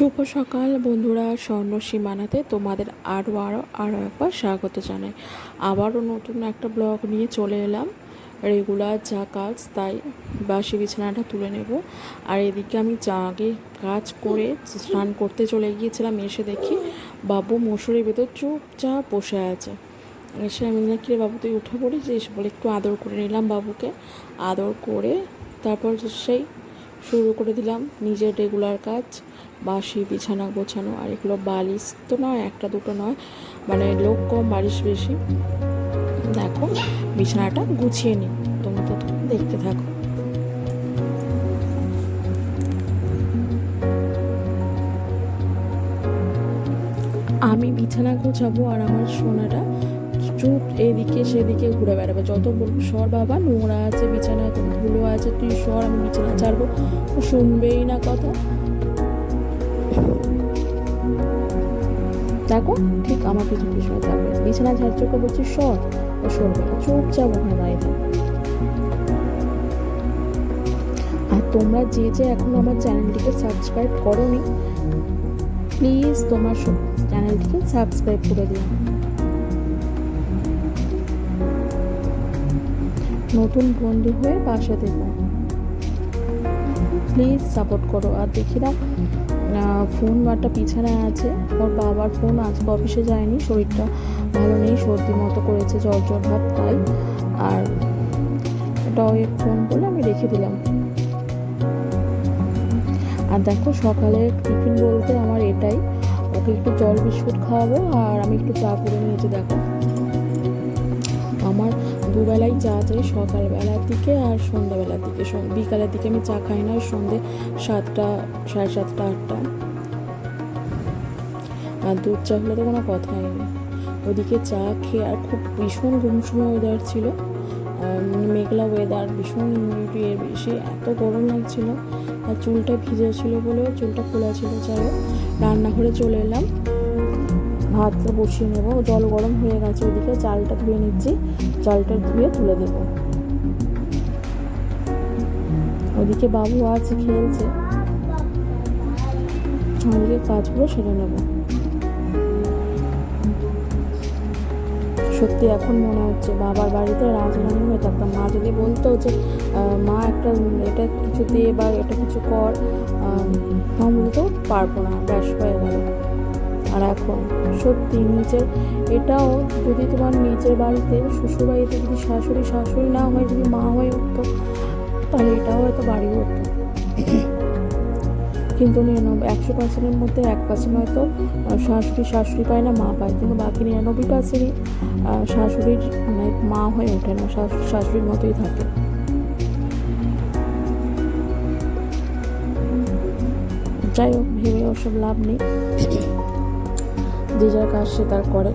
শুভ সকাল বন্ধুরা, স্বর্ণ সীমানাতে তোমাদের আরও আরও আরও একবার স্বাগত জানাই। আবারও নতুন একটা ব্লগ নিয়ে চলে এলাম। রেগুলার যা কাজ, তাই বাসি বিছানাটা তুলে নেব। আর এদিকে আমি যা আগে কাজ করে স্নান করতে চলে গিয়েছিলাম, এসে দেখি বাবু মশুরির ভেতর চুপচাপ বসে আছে। এসে আমি নাকি রে বাবু তুই উঠে পড়িস? এসে বলে, একটু আদর করে নিলাম বাবুকে। আদর করে তারপর সেই শুরু করে দিলাম নিজের রেগুলার কাজ। বাসি বিছানা গোছানো আর এগুলো বালিশ তো নয়, একটা দুটো নয়। মানে লোক কম, বালিশ বেশি। দেখো, বিছানাটা গুছিয়ে নিই তোমরা তো দেখতে থাকো। আমি বিছানা গোছাবো আর আমার সোনাটা চুপ এদিকে সেদিকে ঘুরে বেড়াবে। যত বলব সর বাবা, নোংরা আছে বিছানায়, ধুলো আছে, তুই সর আমি বিছানা ছাড়বো। শুনবেই না কথা। দেখো, ঠিক আমার পিছন পিছনে যাবে। বিছানা ঝাড়চোকে বলছি সর ও সরবে না চুপচাপ ওখানে দাঁড়িয়ে থাকবে আর তোমরা যে যে এখন আমার চ্যানেলটিকে সাবস্ক্রাইব করোনি, প্লিজ তোমার চ্যানেলটিকে সাবস্ক্রাইব করে দিও। নতুন বন্ধু হয়ে পাশে দেবো প্লিজ সাপোর্ট করো, আর দেখি না ফোন বারটা পিছনে আছে। ওর বাবার ফোন আজকে অফিসে যায়নি, শরীরটা ভালো নেই, সর্দি মতো করেছে, জ্বর জ্বর ভাব, তাই। আর ওই ফোন বলে আমি রেখে দিলাম। আর দেখো সকালে টিফিন বলতে আমার এটাই। ওকে একটু জল বিস্কুট খাওয়াবো, আর আমি একটু চা করে নিয়েছি দেখো। আমার দুবেলাই চা চাই সকালবেলার দিকে আর সন্ধ্যাবেলার দিকে। বিকালের দিকে আমি চা খাই না সন্ধে সাতটা, সাড়ে সাতটা, আটটা। আর দুধ চা হলে তো কোনো কথাই নেই। ওদিকে চা খেয়ে আর খুব ভীষণ গুমসুম ওয়েদার ছিল। মেঘলা ওয়েদার ভীষণ ইমিউনিটি এর বেশি, এত গরম লাগছিল। আর চুলটা ভিজে ছিল বলেও চুলটা খোলা ছিল। চলো, রান্নাঘরে চলে এলাম। ভাতটা বসিয়ে নেব। জল গরম হয়ে গেছে। ওদিকে চালটা ধুয়ে নিচ্ছি। চালটা ধুয়ে তুলে দেব। ওদিকে বাবু আছে খেলছে। ওদিকে কাজগুলো সেরে নেব। সত্যি এখন মনে হচ্ছে বাবার বাড়িতে রাজরানী হয়ে থাকতাম। মা যদি বলতো যে মা একটা, এটা কিছু দে বা এটা কিছু কর মা বলতো পারব না। ব্যাস হয়ে গেল। এখন সত্যি নিজের, এটাও যদি তোমার নিজের বাড়িতে শ্বশুর বাড়িতে যদি শাশুড়ি শাশুড়ি না হয়, যদি মা হয়ে উঠতো, তাহলে এটাও হয়তো বাড়ি উঠতো কিন্তু নিরানব্বই, একশো পার্সেন্টের মধ্যে এক পার্সেন্ট হয়তো শাশুড়ি শাশুড়ি পায় না, মা পায়। কিন্তু বাকি নিরানব্বই পার্সেন্টই শাশুড়ির মানে মা হয়ে ওঠে না শাশুড়ি শাশুড়ির মতোই থাকে। যাই হোক, ভেবে ওসব লাভ নেই। যে যার কাজ সে তার করে।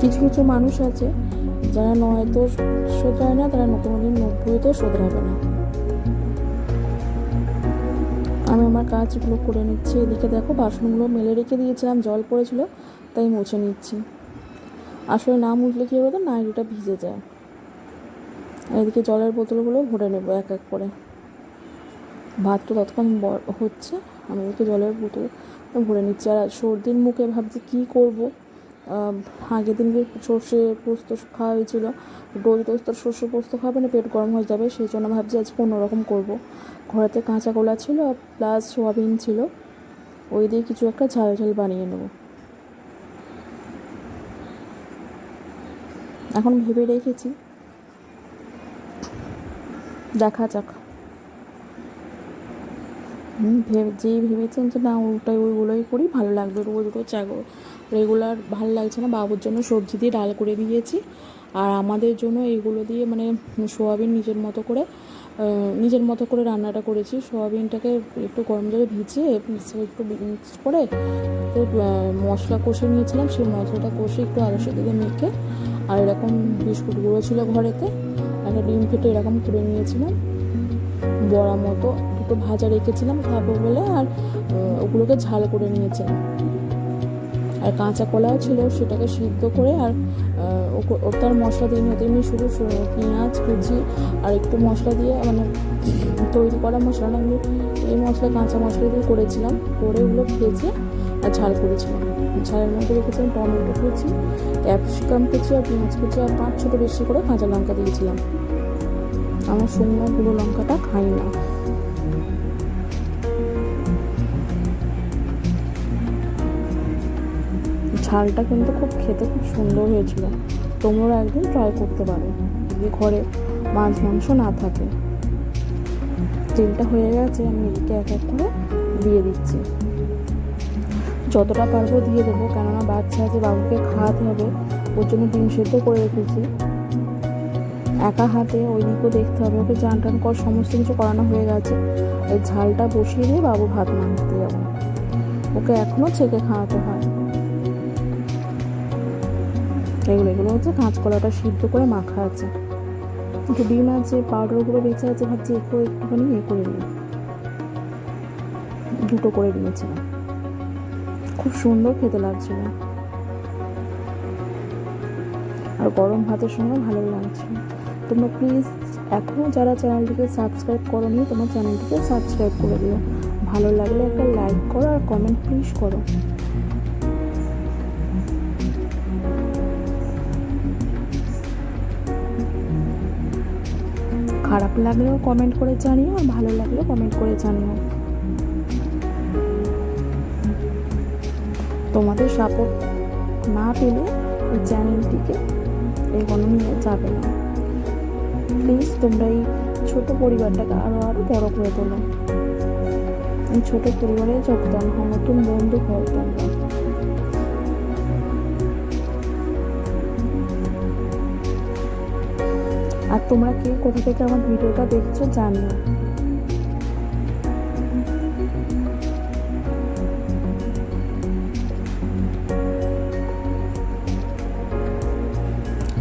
কিছু কিছু মানুষ আছে যারা নয়তো শোধরায় না, তারা নতুন কোনোদিন নব্বইতেও শোধরাবে না। আমি আমার কাজগুলো করে নিচ্ছি। এদিকে দেখো, বাসনগুলো মেলে রেখে দিয়েছিলাম, জল পড়েছিল, তাই মুছে নিচ্ছি। আসলে না মুছলে কী হতো নাইটিটা ভিজে যায়। এদিকে জলের বোতলগুলো ভরে নেব এক এক করে। ভাতটা ততক্ষণ হচ্ছে, আমি এদিকে জলের বোতল ভরে নিচ্ছি। আর সর্দির মুখে ভাবছি কী করব? আগের দিনকে সর্ষে পোস্ত খাওয়া হয়েছিল ডোল টোস্ত সর্ষে পোস্ত খাবে না, পেট গরম হয়ে যাবে, সেই জন্য ভাবছি আজকে অন্যরকম করব। ঘরেতে কাঁচা কলা ছিল প্লাস সোয়াবিন ছিল। ওই দিয়ে কিছু একটা ঝাল ঝাল বানিয়ে নেব। এখন ভেবে রেখেছি। দেখা যাক। ভেবে যেই ভেবেছেন যে না ওটাই ওইগুলোই করি, ভালো লাগবে রোজ রোজ চাগো। রেগুলার ভালো লাগছে না, বাবুর জন্য সবজি দিয়ে ডাল করে দিয়েছি। আর আমাদের জন্য এইগুলো দিয়ে মানে সোয়াবিন নিজের মতো করে নিজের মতো করে রান্নাটা করেছি। সোয়াবিনটাকে একটু গরম জলে ভিজিয়ে একটু মিক্স করে, তো মশলা কষে নিয়েছিলাম। সেই মশলাটা কষে একটু আলুর সাথে মেখে, আর এরকম বিস্কুট গুঁড়ো ছিল ঘরেতে, একটা ডিম ফেটে এরকম করে নিয়েছিলাম। বড়া মতো একটু ভাজা রেখেছিলাম খাব বলে আর ওগুলোকে ঝাল করে নিয়েছিলাম। আর কাঁচা কলাও ছিল, সেটাকে সিদ্ধ করে আর ও- ওটার মশলা দিয়ে নিয়ে এমনি শুধু পেঁয়াজ, কুচি আর একটু মশলা দিয়ে মানে তৈরি করা মশলা না এই মশলা, কাঁচা মশলা দিয়ে করেছিলাম, করে ওগুলো ভেজে আর ঝাল করেছিলাম। ঝালের মধ্যে রেখেছিলাম টমেটো কুচি, ক্যাপসিকাম কুচি আর পেঁয়াজ কুচি আর পাঁচ ছোটো বেশি করে কাঁচা লঙ্কা দিয়েছিলাম। আমার শুকনো গুঁড়ো লঙ্কাটা খাই না ঝালটা কিন্তু খুব খেতে খুব সুন্দর হয়েছিল। তোমরা একদিন ট্রাই করতে পারো। যদি ঘরে মাছ, মাংস না থাকে। তেলটা হয়ে গেছে, আমি এদিকে এক এক করে দিয়ে দিচ্ছি। যতটা পারব দিয়ে দেবো, কেননা বাচ্চা আছে বাবুকে খাওয়াতে হবে, ওর জন্য ডিম সেদ্ধ করে রেখেছি। একা হাতে ওই দিকেও দেখতে হবে, ওকে চান টান কর, সমস্ত কিছু করানো হয়ে গেছে। ওই ঝালটা বসিয়ে দিয়ে বাবু ভাত মাখতে যাব। ওকে এখনও ছেঁকে খাওয়াতে হয়। এগুলো এগুলো হচ্ছে কাঁচকলাটা সিদ্ধ করে মাখা আছে। একটু ডিম আছে পাউডারগুলো বেঁচে আছে, ভাবছি একটু, একটুখানি ইয়ে করে নিই। দুটো করে নিয়েছিলাম খুব সুন্দর খেতে লাগছিল। আর গরম ভাতের সঙ্গে ভালো লাগছিল। তোমরা প্লিজ এখনও যারা চ্যানেলটিকে সাবস্ক্রাইব করোনি, তোমার চ্যানেলটিকে সাবস্ক্রাইব করে দিও। ভালো লাগলে একটা লাইক করো আর কমেন্ট প্লিজ করো। খারাপ লাগলেও কমেন্ট করে জানিও, আর ভালো লাগলেও কমেন্ট করে জানিও। তোমাদের সাপোর্ট না পেলে এই চ্যানেলটিকে এগোনো নিয়ে যাবে না। প্লিজ তোমরা এই ছোটো পরিবারটাকে আরও আরও বড় করে তোলো। এই ছোটো পরিবারে যোগদান হও, নতুন বন্ধু হও তোমরা। আর তোমরা কে? কোথা থেকে আমার ভিডিওটা দেখছ জানিও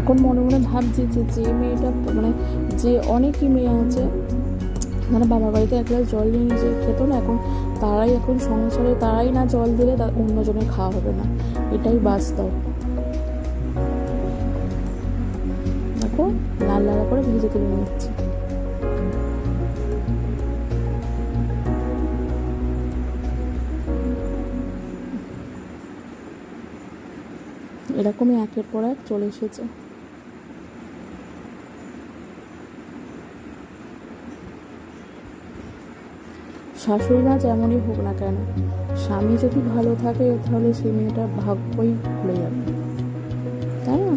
এখন মনে মনে ভাবছি যে যে মেয়েটা মানে যে অনেকই মেয়ে আছে মানে বাবা বাড়িতে এক গ্লাস জল নিয়ে নিজে খেত না, এখন তারাই এখন সংসারে তারাই না জল দিলে অন্যজনের খাওয়া হবে না। এটাই বাস্তব। ভেজে তুলে নিচ্ছি এরকমই একের পর এক চলে এসেছে। শাশুড়ি মা যেমনই হোক না কেন, স্বামী যদি ভালো থাকে, তাহলে সেই মেয়েটার ভাগ্যই খুলে যাবে। তাই না?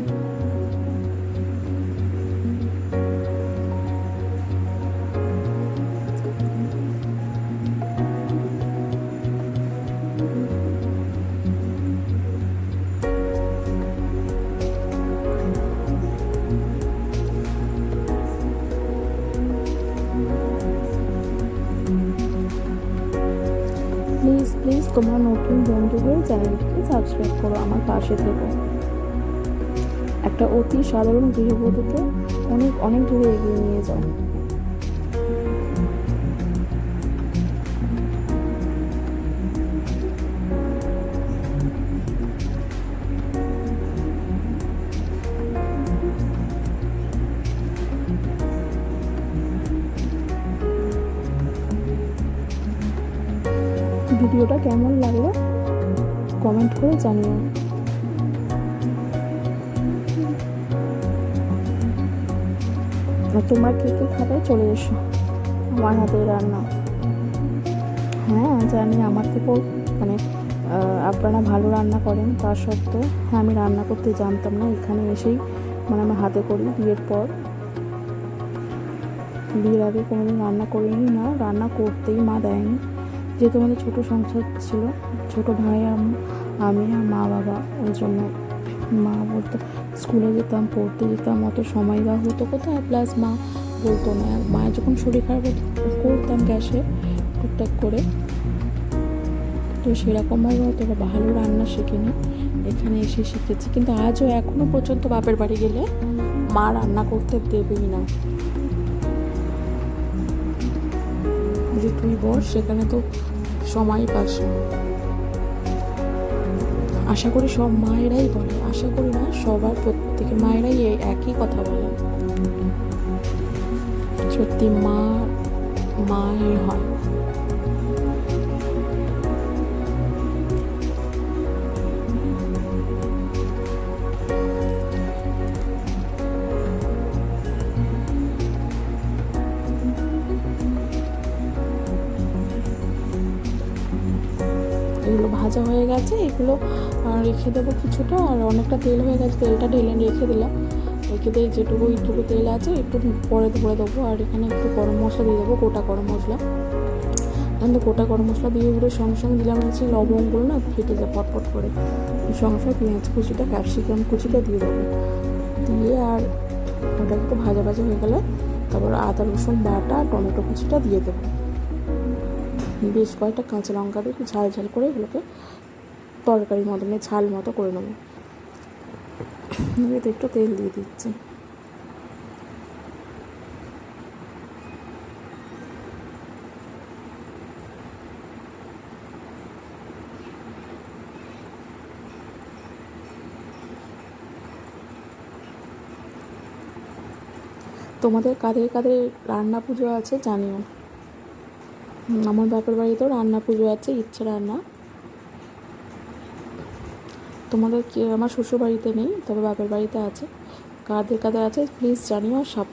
তোমরা নতুন বন্ধু হয়ে চ্যানেলটিকে সাবস্ক্রাইব করো, আমার পাশে থেকো। একটা অতি সাধারণ গৃহবধূকে অনেক অনেক দূরে এগিয়ে নিয়ে যাও। ভিডিওটা কেমন লাগল কমেন্ট করে জানিও। আর তোমরা কে কে খাবে চলে এসো আমার হাতের রান্না। হ্যাঁ জানি আমার থেকেও মানে আপনারা ভালো রান্না করেন তা সত্ত্বেও। হ্যাঁ আমি রান্না করতে জানতাম না, এখানে এসেই মানে আমার হাতে করি বিয়ের পর। বিয়ের আগে কোনোদিন রান্না করিনি, না, রান্না করতেই মা দেয়নি। যেহেতু আমাদের ছোটো সংসার ছিল, ছোটো ভাই, আমি আর মা বাবা, ওই জন্য মা বলতো, স্কুলে যেতাম, পড়তে যেতাম, অত সময় দেওয়া হতো কোথায়? প্লাস মা বলতো না। মায়ের যখন শরীর খারাপ করতাম গ্যাসে টুকটাক করে। তো সেরকমভাবে অত ভালো রান্না শিখিনি, এখানে এসে শিখেছি। কিন্তু আজও এখনও পর্যন্ত বাপের বাড়ি গেলে মা রান্না করতে দেবেই না। যে তুই বস সেখানে তো সময় পাস আশা করি সব মায়েরাই বলে, আশা করি না সবার প্রত্যেকে মায়েরাই এই একই কথা বলে। সত্যি মা মায়ের হয়। ভাজা হয়ে গেছে, এগুলো রেখে দেবো কিছুটা, আর অনেকটা তেল হয়ে গেছে, তেলটা ঢেলে রেখে দিলাম। রেখে দিয়ে যেটুকু এইটুকু তেল আছে, একটু পরে ভরে দেবো, আর এখানে একটু গরম মশলা দিয়ে দেবো, গোটা গরম মশলা। আমি গোটা গরম মশলা দিয়ে ওগুলো সঙ্গে সঙ্গে দিলাম, হচ্ছে লবঙ্গগুলো না ফেটে যায়, পটপট করে। সঙ্গে সঙ্গে পেঁয়াজ কুচিটা, ক্যাপসিকাম কুচিটা দিয়ে দেবো। দিয়ে আর ওটা একটু ভাজা ভাজা হয়ে গেলে, তারপর আদা রসুন বাটা, টমেটো কুচিটা দিয়ে দেবো। বেশ কয়েকটা কাঁচা লঙ্কা দিয়ে ঝাল ঝাল করে এগুলোকে তরকারির মতো মানে ঝাল মতো করে নেব। দিয়ে তো একটু তেল দিয়ে দিচ্ছি। তোমাদের কাদের কাদের রান্না পুজো আছে জানিও। আমার বাপের বাড়িতেও রান্না পুজো আছে, ইচ্ছে রান্না। তোমাদের আমার শ্বশুর বাড়িতে নেই, তবে বাপের বাড়িতে আছে। কাদের কাদের আছে প্লিজ জানিও সাপ